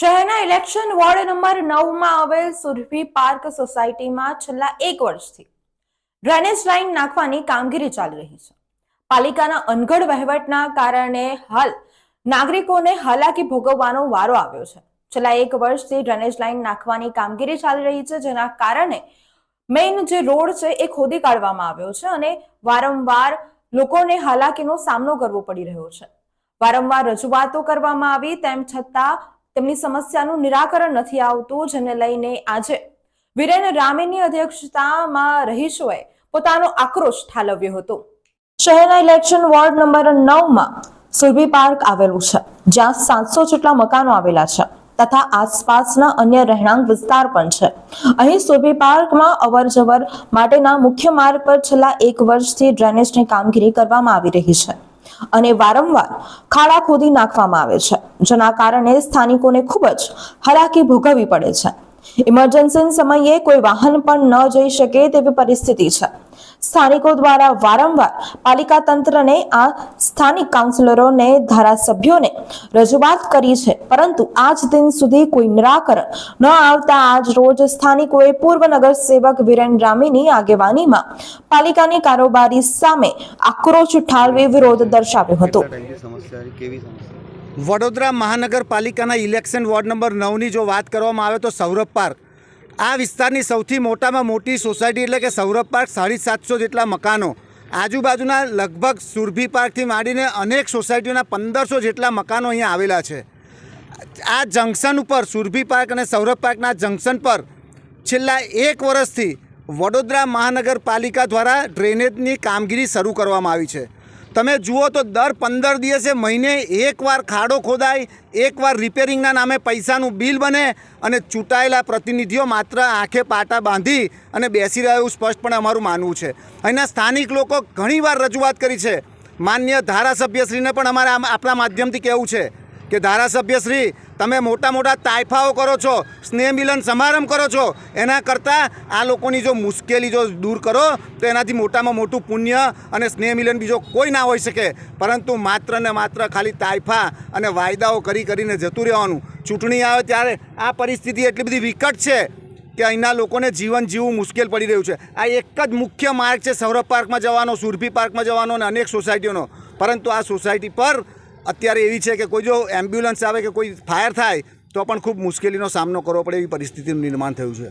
શહેરના election ward number નવમાં આવેલ સુરભી પાર્ક સોસાયટીમાં છેલ્લા એક વર્ષથી ડ્રેનેજ લાઇન નાખવાની કામગીરી ચાલી રહી છે. પાલિકાના અનગઢ વહીવટના કારણે હાલ નાગરિકોને હાલાકી ભોગવવાનો વારો આવ્યો છે. છેલ્લા એક વર્ષથી ડ્રેનેજ લાઇન નાખવાની કામગીરી ચાલી રહી છે, જેના કારણે મેઇન જે રોડ છે એ ખોદી કાઢવામાં આવ્યો છે અને વારંવાર લોકોને હાલાકીનો સામનો કરવો પડી રહ્યો છે. વારંવાર રજૂઆતો કરવામાં આવી, તેમ છતાં તેમની સમસ્યાનું નિરાકરણ નથી આવતું, જેને લઈને આજે વિરેન રામેની અધ્યક્ષતામાં રહીશોએ પોતાનો આક્રોશ ઠાલવ્યો હતો. શહેરના ઇલેક્શન વોર્ડ નંબર નવમાં સુરભી પાર્ક આવેલું છે, જ્યાં સાતસો જેટલા મકાનો આવેલા છે તથા આસપાસના અન્ય રહેણાંક વિસ્તાર પણ છે. અહીં સુરભી પાર્કમાં અવર જવર માટેના મુખ્ય માર્ગ પર છેલ્લા એક વર્ષથી ડ્રેનેજની કામગીરી કરવામાં આવી રહી છે. અને વારંવાર ખાડા ખોદી નાખવામાં આવે છે, જેના કારણે સ્થાનિકોને ખૂબ જ હાલાકી ભોગવવી પડે છે. ઇમરજન્સી સમયે કોઈ વાહન પણ ન જઈ શકે તેવી પરિસ્થિતિ છે. સ્થાનિકો દ્વારા વારંવાર પાલિકા તંત્રને આ સ્થાનિક કાઉન્સિલરોને, ધારાસભ્યોને રજૂઆત કરી છે. પરંતુ આજ દિન સુધી કોઈ નિરાકરણ ન આવતા આજ રોજ સ્થાનિકોએ પૂર્વ નગરસેવક વિરેન રામીની આગેવાનીમાં પાલિકાની કારોબારી સામે આક્રોશ ઠાલવી વિરોધ દર્શાવ્યો હતો. કેવી સમસ્યા વડોદરા મહાનગરપાલિકાના ઇલેક્શન વોર્ડ નંબર નવની જો વાત કરવામાં આવે તો સૌરભ પાર્ક. આ વિસ્તારની સૌથી મોટામાં મોટી સોસાયટી એટલે કે સૌરભ પાર્ક સાડી સાતસો જેટલા મકાનો. આજુબાજુના લગભગ સુરભી પાર્કથી માંડીને અનેક સોસાયટીઓના પંદરસો જેટલા મકાનો અહીંયા આવેલા છે. આ જંકશન ઉપર સુરભી પાર્ક અને સૌરભ પાર્કના જંકશન પર છેલ્લા એક વર્ષથી વડોદરા મહાનગરપાલિકા દ્વારા ડ્રેનેજની કામગીરી શરૂ કરવામાં આવી છે. તમે જુઓ તો દર પંદર દિવસે મહિને એકવાર ખાડો ખોદાય, એકવાર રિપેરિંગના નામે પૈસાનું બિલ બને અને ચૂંટાયેલા પ્રતિનિધિઓ માત્ર આંખે પાટા બાંધી અને બેસી રહ્યા એવું સ્પષ્ટપણે અમારું માનવું છે. અહીંના સ્થાનિક લોકો ઘણીવાર રજૂઆત કરી છે. માન્ય ધારાસભ્યશ્રીને પણ અમારે આપણા માધ્યમથી કહેવું છે. કે ધારાસભ્યશ્રી તમે મોટા મોટા તાયફાઓ કરો છો, સ્નેહ મિલન સમારંભ કરો છો, એના કરતાં આ લોકોની જો મુશ્કેલી જો દૂર કરો, તો એનાથી મોટામાં મોટું પુણ્ય અને સ્નેહ મિલન બીજો કોઈ ના હોઈ શકે. પરંતુ માત્ર ને માત્ર ખાલી તાયફા અને વાયદાઓ કરી કરીને જતું રહેવાનું. ચૂંટણી આવે ત્યારે આ પરિસ્થિતિ એટલી બધી વિકટ છે કે અહીંના લોકોને જીવન જીવવું મુશ્કેલ પડી રહ્યું છે. આ એક જ મુખ્ય માર્ગ છે સૌરભ પાર્કમાં જવાનો, સુરભી પાર્કમાં જવાનો અને અનેક સોસાયટીઓનો. પરંતુ આ સોસાયટી પર અત્યારે એવી છે કે કોઈ જો એમ્બ્યુલન્સ આવે કે કોઈ ફાયર થાય, તો પણ ખૂબ મુશ્કેલીનો સામનો કરવો પડે એવી પરિસ્થિતિનું નિર્માણ થયું છે.